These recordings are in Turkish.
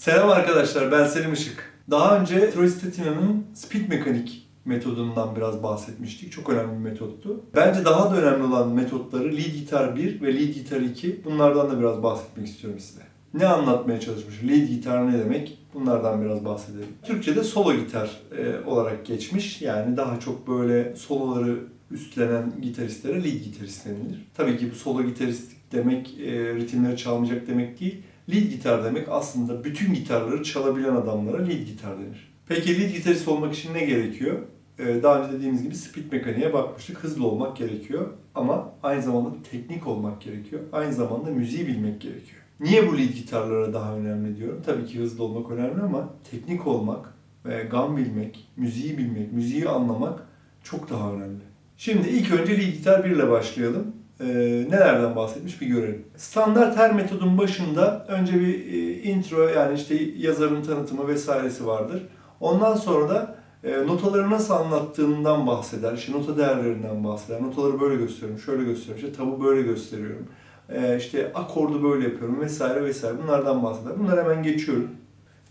Selam arkadaşlar, ben Selim Işık. Daha önce Troy Stetina'nın speed mekanik metodundan biraz bahsetmiştik. Çok önemli bir metottu. Bence daha da önemli olan metotları lead gitar 1 ve lead gitar 2. Bunlardan da biraz bahsetmek istiyorum size. Ne anlatmaya çalışmış? Lead gitar ne demek? Bunlardan biraz bahsedelim. Türkçe'de solo gitar e, olarak geçmiş. Yani daha çok böyle soloları üstlenen gitaristlere lead gitarist denilir. Tabii ki bu solo gitarist demek e, ritimleri çalmayacak demek değil. Lead gitar demek aslında bütün gitarları çalabilen adamlara lead gitar denir. Peki lead gitarist olmak için ne gerekiyor? Ee, daha önce dediğimiz gibi speed mekaniğe bakmıştık. Hızlı olmak gerekiyor ama aynı zamanda teknik olmak gerekiyor. Aynı zamanda müziği bilmek gerekiyor. Niye bu lead gitarlara daha önemli diyorum? Tabii ki hızlı olmak önemli ama teknik olmak ve gam bilmek, müziği bilmek, müziği anlamak çok daha önemli. Şimdi ilk önce lead gitar 1 ile başlayalım. Ee, nelerden bahsetmiş bir görelim. Standart her metodun başında önce bir e, intro yani işte yazarın tanıtımı vesairesi vardır. Ondan sonra da e, notaları nasıl anlattığından bahseder. İşte nota değerlerinden bahseder. Notaları böyle gösteriyorum, şöyle gösteriyorum. İşte tabu böyle gösteriyorum. E, işte akordu böyle yapıyorum vesaire vesaire. Bunlardan bahseder. Bunları hemen geçiyorum.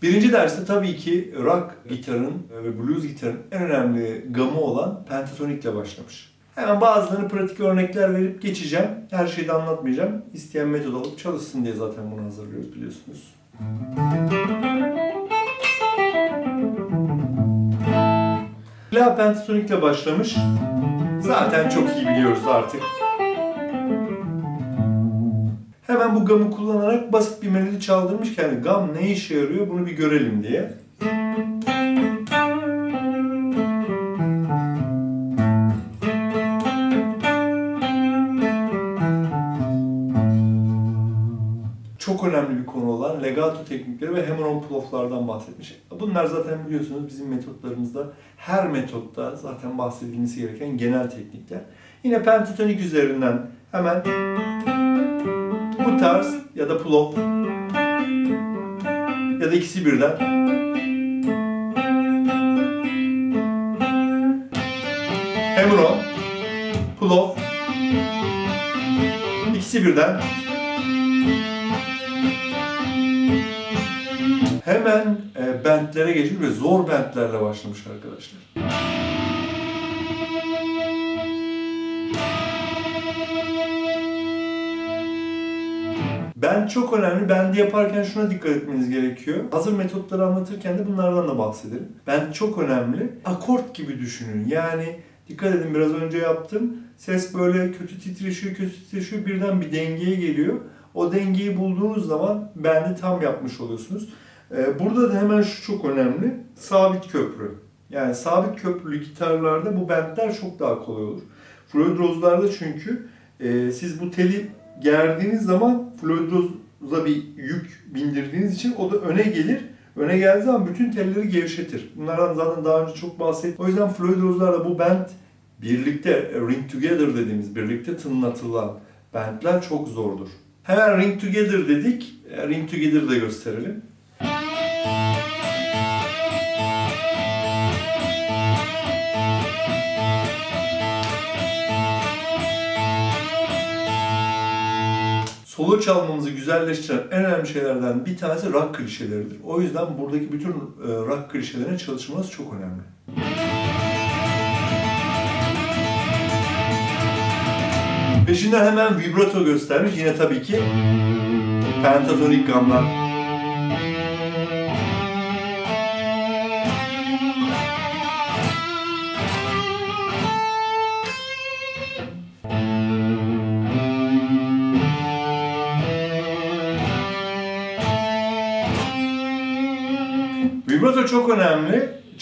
Birinci derste tabii ki rock gitarın ve blues gitarın en önemli gamı olan pentatonikle başlamış. Hemen bazılarını pratik örnekler verip geçeceğim. Her şeyi de anlatmayacağım. İsteyen metod alıp çalışsın diye zaten bunu hazırlıyoruz biliyorsunuz. La pentatonikle başlamış. Zaten çok iyi biliyoruz artık. Hemen bu gamı kullanarak basit bir melodi çaldırmış ki hani gam ne işe yarıyor bunu bir görelim diye. Çok önemli bir konu olan legato teknikleri ve hammer on pull-off'lardan bahsetmiş. Bunlar zaten biliyorsunuz bizim metotlarımızda her metotta zaten bahsedilmesi gereken genel teknikler. Yine pentatonik üzerinden hemen bu tarz ya da pull-off ya da ikisi birden hammer on pull-off ikisi birden Hemen e, bentlere geçmiş ve zor bentlerle başlamış arkadaşlar. Bend çok önemli. Bendi yaparken şuna dikkat etmeniz gerekiyor. Hazır metotları anlatırken de bunlardan da bahsedelim. Bend çok önemli. Akort gibi düşünün. Yani dikkat edin biraz önce yaptım. Ses böyle kötü titreşiyor, kötü titreşiyor. Birden bir dengeye geliyor. O dengeyi bulduğunuz zaman bendi tam yapmış oluyorsunuz. Ee, Burada da hemen şu çok önemli. Sabit köprü. Yani sabit köprülü gitarlarda bu bentler çok daha kolay olur. Floyd Rose'larda çünkü e, siz bu teli gerdiğiniz zaman Floyd Rose'a bir yük bindirdiğiniz için o da öne gelir. Öne geldiği zaman bütün telleri gevşetir. Bunlardan zaten daha önce çok bahsettim. O yüzden Floyd Rose'larda bu bent birlikte e, ring together dediğimiz birlikte tınlatılan bentler çok zordur. Hemen ring together dedik. E, Ring together da gösterelim. Solo çalmamızı güzelleştiren en önemli şeylerden bir tanesi rock klişeleridir. O yüzden buradaki bütün e, rock klişelerine çalışmanız çok önemli. Peşinden hemen vibrato göstermiş. Yine tabii ki pentatonik gamlar.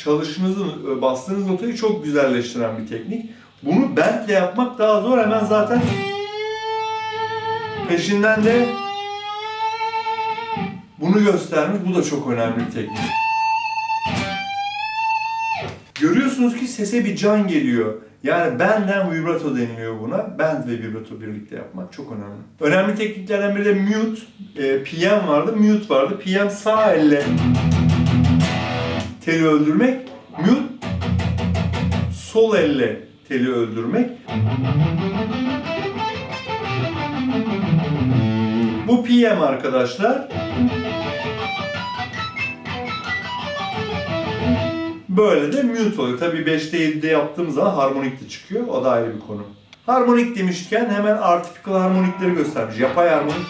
Çalışınızı, e, bastığınız notayı çok güzelleştiren bir teknik. Bunu bentle yapmak daha zor. Hemen zaten peşinden de bunu göstermiş. Bu da çok önemli bir teknik. Görüyorsunuz ki sese bir can geliyor. Yani benden vibrato deniliyor buna. Bend ve vibrato birlikte yapmak çok önemli. Önemli tekniklerden biri de mute. E, PM vardı, mute vardı. PM sağ elle teli öldürmek. Mute sol elle teli öldürmek. Bu PM arkadaşlar. Böyle de mute oluyor. Tabii 5'te 7'de yaptığım zaman harmonik de çıkıyor. O da ayrı bir konu. Harmonik demişken hemen artificial harmonikleri göstermiş. Yapay harmonik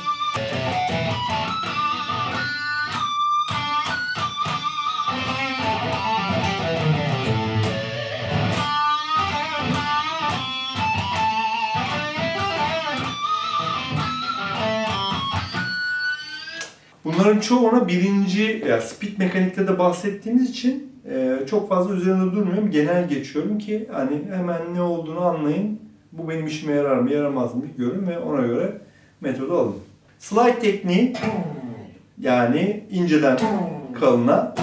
Bunların çoğuna birinci, yani speed mekanikte de bahsettiğimiz için e, çok fazla üzerinde durmuyorum. Genel geçiyorum ki hani hemen ne olduğunu anlayın. Bu benim işime yarar mı, yaramaz mı görün ve ona göre metodu alın. Slide tekniği yani inceden kalına,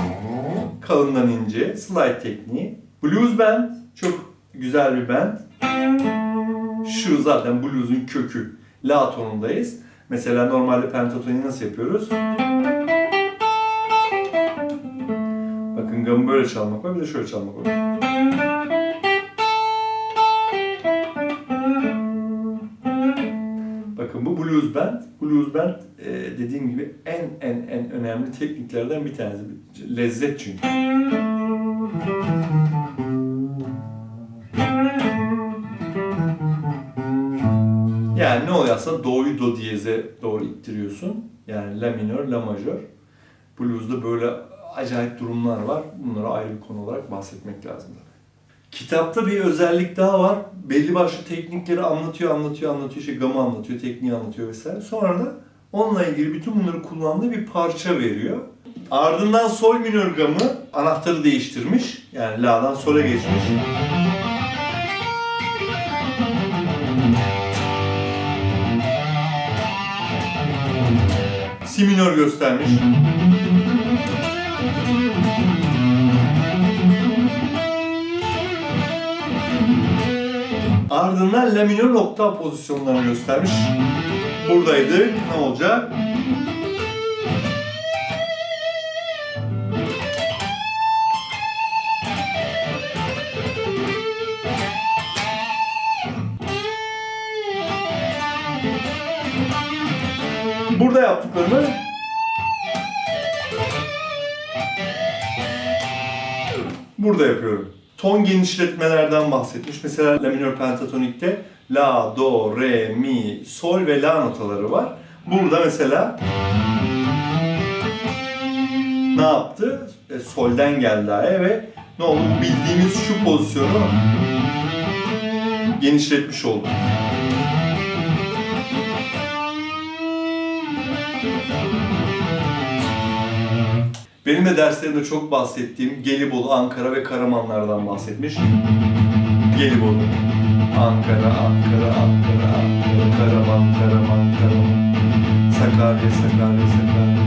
kalından ince slide tekniği. Blues band çok güzel bir band. Şu zaten blues'un kökü. La tonundayız. Mesela normalde pentatoniği nasıl yapıyoruz? Bakın gamı böyle çalmak var, bir de şöyle çalmak var. Bakın bu blues band. Blues band e, dediğim gibi en en en önemli tekniklerden bir tanesi. Lezzet çünkü. Yani ne oluyor aslında? Do'yu do diyeze doğru ittiriyorsun. Yani la minör, la majör. Blues'da böyle acayip durumlar var. Bunlara ayrı bir konu olarak bahsetmek lazım. Kitapta bir özellik daha var. Belli başlı teknikleri anlatıyor, anlatıyor, anlatıyor. İşte gamı anlatıyor, tekniği anlatıyor vesaire. Sonra da onunla ilgili bütün bunları kullandığı bir parça veriyor. Ardından sol minör gamı anahtarı değiştirmiş. Yani la'dan sol'a geçmiş. Si minör göstermiş. Ardından la minör nokta pozisyonlarını göstermiş. Buradaydı. Ne olacak? Burada yaptıklarımı burada yapıyorum. Ton genişletmelerden bahsetmiş. Mesela la minör pentatonikte la, do, re, mi, sol ve la notaları var. Burada mesela ne yaptı? E, solden geldi A'ya ve ne oldu? Bildiğimiz şu pozisyonu genişletmiş oldu. Benim de derslerimde çok bahsettiğim Gelibolu, Ankara ve Karamanlardan bahsetmiş. Gelibolu, Ankara, Ankara, Ankara, Ankara, Karaman, Karaman, Karaman, Sakarya, Sakarya, Sakarya.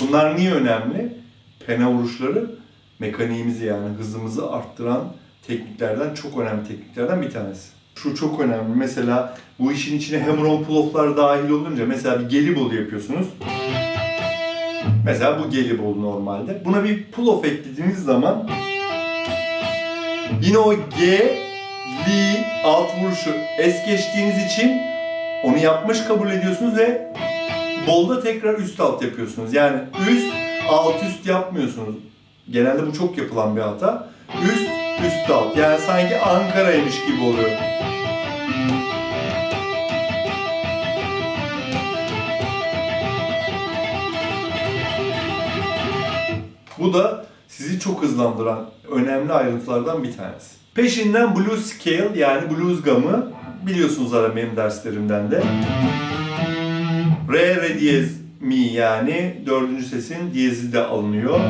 Bunlar niye önemli? Pena vuruşları mekaniğimizi yani hızımızı arttıran tekniklerden çok önemli tekniklerden bir tanesi. Şu çok önemli. Mesela bu işin içine hemron puloflar dahil olunca mesela bir Gelibolu yapıyorsunuz. Mesela bu Gelibolu normalde. Buna bir pull off eklediğiniz zaman yine o G, Li, alt vuruşu es geçtiğiniz için onu yapmış kabul ediyorsunuz ve bolda tekrar üst alt yapıyorsunuz. Yani üst, alt üst yapmıyorsunuz. Genelde bu çok yapılan bir hata. Üst, üst alt. Yani sanki Ankara'ymış gibi oluyor. Bu da sizi çok hızlandıran önemli ayrıntılardan bir tanesi. Peşinden blues scale yani blues gamı biliyorsunuz zaten benim derslerimden de. Re, re diyez, mi yani dördüncü sesin diyezi de alınıyor.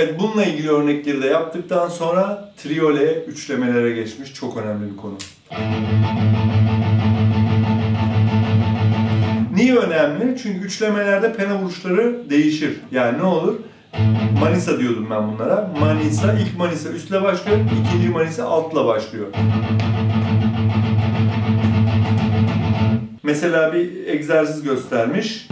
Evet bununla ilgili örnekleri de yaptıktan sonra triole, üçlemelere geçmiş. Çok önemli bir konu. Niye önemli? Çünkü üçlemelerde pena vuruşları değişir. Yani ne olur? Manisa diyordum ben bunlara. Manisa, ilk Manisa üstle başlıyor, ikinci Manisa altla başlıyor. Mesela bir egzersiz göstermiş.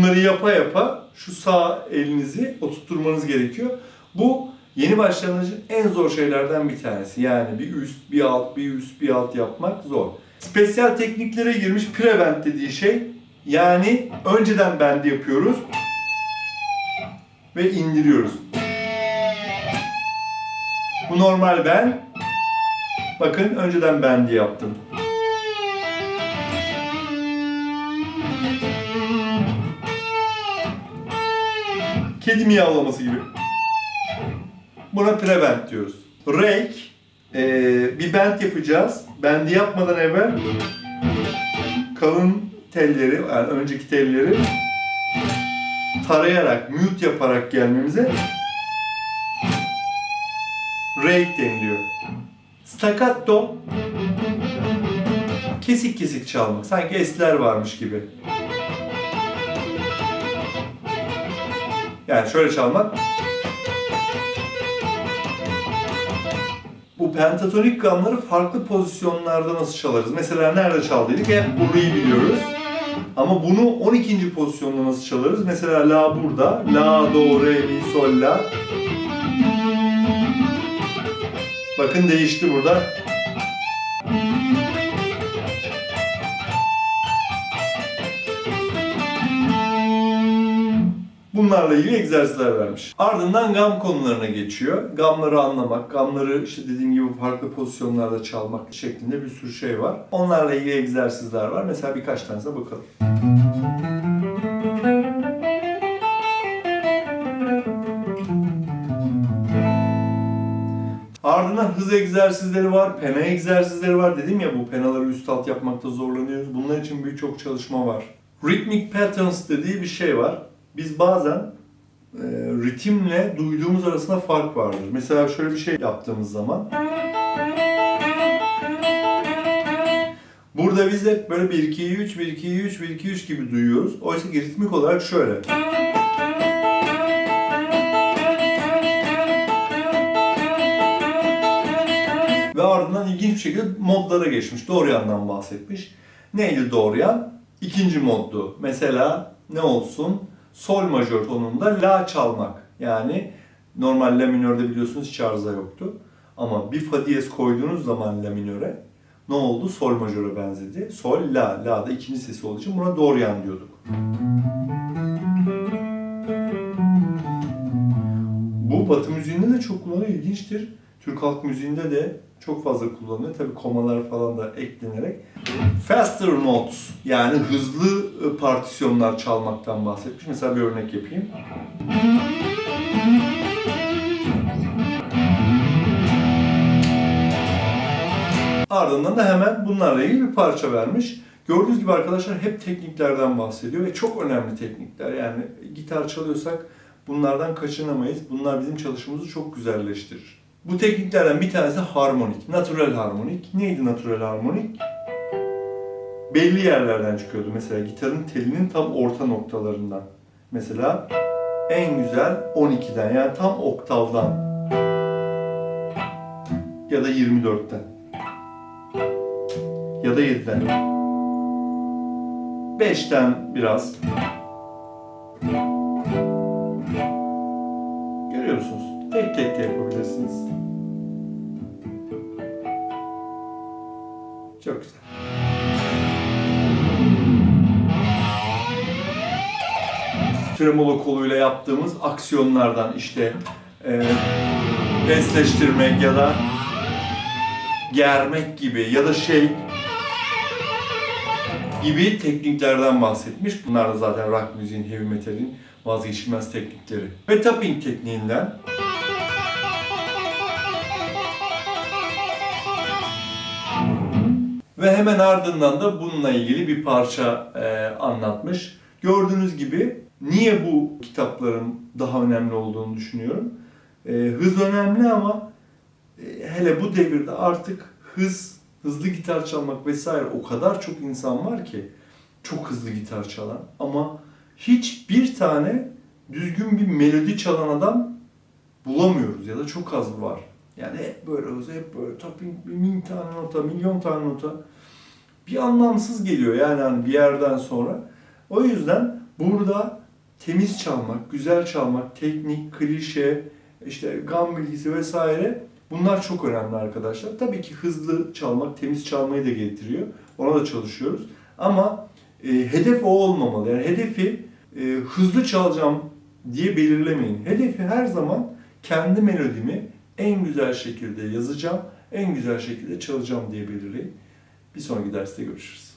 Bunları yapa yapa şu sağ elinizi oturtturmanız gerekiyor. Bu Yeni için en zor şeylerden bir tanesi. Yani bir üst, bir alt, bir üst, bir alt yapmak zor. Spesyal tekniklere girmiş prevent dediği şey yani önceden bend yapıyoruz ve indiriyoruz. Bu normal ben. Bakın önceden bendi yaptım. Kedi miyavlaması gibi. Buna prevent diyoruz. Rake, eee, bir bend yapacağız. Bendi yapmadan evvel kalın telleri, yani önceki telleri tarayarak, mute yaparak gelmemize rake deniliyor. Staccato kesik kesik çalmak. Sanki esler varmış gibi. Yani şöyle çalmak. Bu pentatonik gamları farklı pozisyonlarda nasıl çalarız? Mesela nerede çaldıydık? Hep burayı biliyoruz. Ama bunu 12. pozisyonda nasıl çalarız? Mesela La burada. La, Do, Re, Mi, Sol, La. Bakın değişti burada. Bunlarla ilgili egzersizler vermiş. Ardından gam konularına geçiyor. Gamları anlamak, gamları işte dediğim gibi farklı pozisyonlarda çalmak şeklinde bir sürü şey var. Onlarla ilgili egzersizler var. Mesela birkaç tanesine bakalım. Ardından hız egzersizleri var, pena egzersizleri var. Dedim ya bu penaları üst alt yapmakta zorlanıyoruz. Bunlar için birçok çalışma var. Rhythmic patterns dediği bir şey var. Biz bazen e, ritimle duyduğumuz arasında fark vardır. Mesela şöyle bir şey yaptığımız zaman Burada biz hep böyle 1 2 3 1 2 3 1 2 3 gibi duyuyoruz. Oysa ki ritmik olarak şöyle. Ve ardından ilginç bir şekilde modlara geçmiş. Doğru yandan bahsetmiş. Neydi doğru yan? İkinci moddu. Mesela ne olsun? Sol majör tonunda la çalmak. Yani normal la minörde biliyorsunuz hiç arıza yoktu. Ama bir fa diyez koyduğunuz zaman la minöre ne oldu? Sol majöre benzedi. Sol, la. La da ikinci sesi olduğu için buna doğru yan diyorduk. Bu batı müziğinde de çok kullanılıyor. İlginçtir. Türk halk müziğinde de çok fazla kullanılıyor. Tabii komalar falan da eklenerek. Faster notes yani hızlı e, partisyonlar çalmaktan bahsetmiş. Mesela bir örnek yapayım. Ardından da hemen bunlarla ilgili bir parça vermiş. Gördüğünüz gibi arkadaşlar hep tekniklerden bahsediyor ve çok önemli teknikler. Yani gitar çalıyorsak bunlardan kaçınamayız. Bunlar bizim çalışmamızı çok güzelleştirir. Bu tekniklerden bir tanesi harmonik, natural harmonik. Neydi natural harmonik? Belli yerlerden çıkıyordu. Mesela gitarın telinin tam orta noktalarından. Mesela en güzel 12'den yani tam oktavdan ya da 24'ten ya da 7'den. 5'ten biraz. Tremolo koluyla yaptığımız aksiyonlardan işte e, besleştirmek ya da germek gibi ya da şey gibi tekniklerden bahsetmiş. Bunlar da zaten rock müziğin, heavy metalin vazgeçilmez teknikleri. Ve tapping tekniğinden Ve hemen ardından da bununla ilgili bir parça e, anlatmış. Gördüğünüz gibi niye bu kitapların daha önemli olduğunu düşünüyorum. E, hız önemli ama e, hele bu devirde artık hız, hızlı gitar çalmak vesaire o kadar çok insan var ki çok hızlı gitar çalan ama hiçbir tane düzgün bir melodi çalan adam bulamıyoruz ya da çok az var. Yani hep böyle hızlı, hep böyle tapping, bin tane nota, milyon tane nota. Bir anlamsız geliyor yani hani bir yerden sonra. O yüzden burada temiz çalmak, güzel çalmak, teknik, klişe, işte gam bilgisi vesaire bunlar çok önemli arkadaşlar. Tabii ki hızlı çalmak, temiz çalmayı da getiriyor. Ona da çalışıyoruz. Ama e, hedef o olmamalı. Yani hedefi e, hızlı çalacağım diye belirlemeyin. Hedefi her zaman kendi melodimi en güzel şekilde yazacağım, en güzel şekilde çalacağım diye belirleyin. Bir sonraki derste görüşürüz.